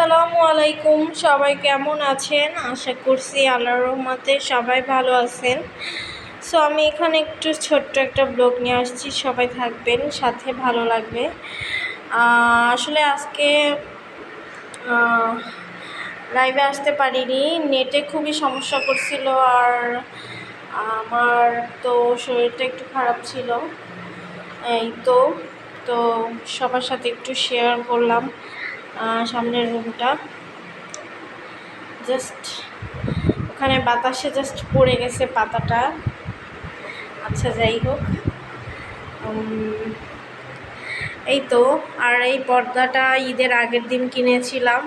আসসালামু আলাইকুম। সবাই কেমন আছেন? আশা করছি আল্লাহর রহমতে সবাই ভালো আছেন। সো আমি এখানে একটু ছোট্ট একটা ব্লগ নিয়ে আসছি। সবাই থাকবেন, সাথে ভালো লাগবে। আসলে আজকে লাইভে আসতে পারিনি। নেটে খুবই সমস্যা করছিল আর আমার তো শরীরটা একটু খারাপ ছিল। এই তো তো সবার সাথে একটু শেয়ার করলাম। সামনের রুমটা। জাস্ট ওখানে বাতাসে জাস্ট পড়ে গেছে পাতাটা। আচ্ছা যাই হোক। এই তো, আর এই পর্দাটা ঈদের আগের দিন কিনেছিলাম।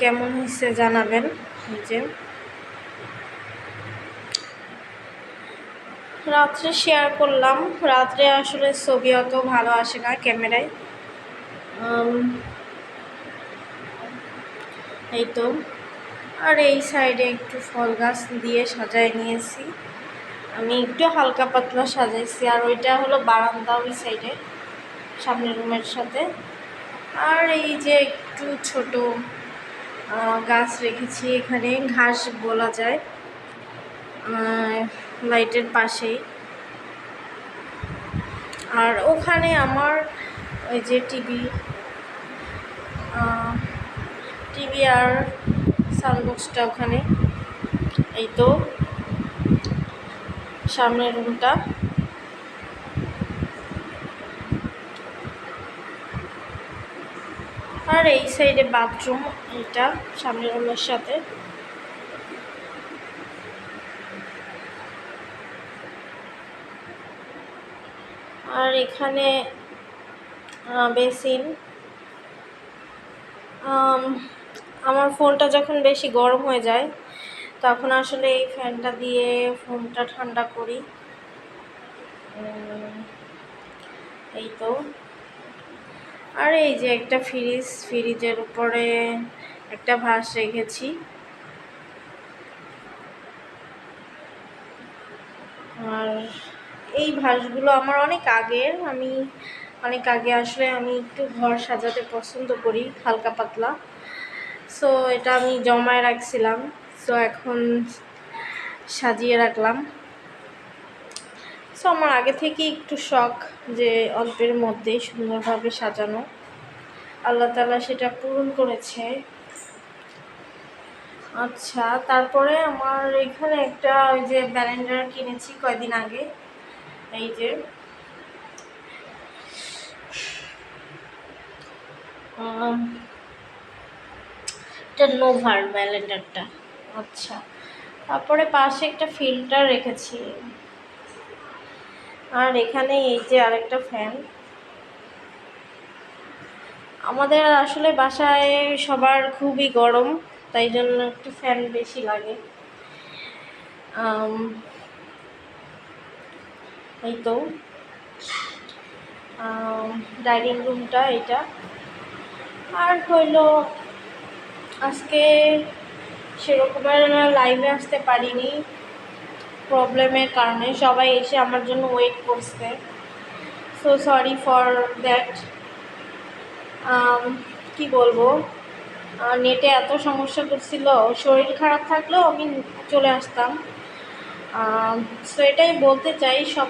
কেমন হয়েছে জানাবেন যে। রাত্রে শেয়ার করলাম। রাত্রে আসলে ছবি অত ভালো আসে না ক্যামেরায়। এই তো। আর এই সাইডে একটু ফল গাছ দিয়ে সাজায় নিয়েছি। আমি একটু হালকা পাতলা সাজাইছি, আর ওইটা হলো বারান্দা ওই সাইডে সামনের রুমের সাথে। আর এই যে একটু ছোট গাছ রেখেছি, এখানে ঘাস বলা যায় লাইটের পাশেই। আর ওখানে আমার ওই যে টিভি টিভি আর সাউন্ডবক্সটা ওখানে। এই তো সামনের রুমটা। আর এই সাইডে বাথরুম, এটা সামনের রুমের সাথে। আর এখানে বেসিন। আমার ফোনটা যখন বেশি গরম হয়ে যায়, তখন আসলে এই ফ্যানটা দিয়ে ফোনটা ঠান্ডা করি। এই তো। আর এই যে একটা ফ্রিজ, ফ্রিজের উপরে একটা ভাস রেখেছি। আর এই ভাসগুলো আমার অনেক আগের, আমি অনেক আগে আসলে আমি একটু ঘর সাজাতে পছন্দ করি, হালকা পাতলা। সো এটা আমি জমায় রাখছিলাম। সো এখন সাজিয়ে রাখলাম। সো আমার আগে থেকে একটু শখ যে অল্পের মধ্যেই সুন্দরভাবে সাজানো। আল্লাহ তালা সেটা পূরণ করেছে। আচ্ছা তারপরে আমার এখানে একটা ওই যে ব্যালেন্ডার কিনেছি কয়দিন আগে। এই যে এটা নোভার ব্যালেন্ডারটা আচ্ছা। তারপরে পাশে একটা ফিল্টার রেখেছি। আর এখানে এই যে আরেকটা ফ্যান আমাদের আসলে বাসায় সবার খুবই গরম, তাই জন্য একটু ফ্যান বেশি লাগে। এই তো। ডাইনিং রুমটা এটা আর হইল, আজকে সেরকমের লাইভে আসতে পারিনি। প্রবলেমের কারণে সবাই এসে আমার জন্য ওয়েট করছে। সো সরি ফর দ্যাট কি বলব? নেটে এত সমস্যা করছিল, শরীর খারাপ থাকলেও আমি চলে আসতাম। সো এটাই বলতে চাই সবাই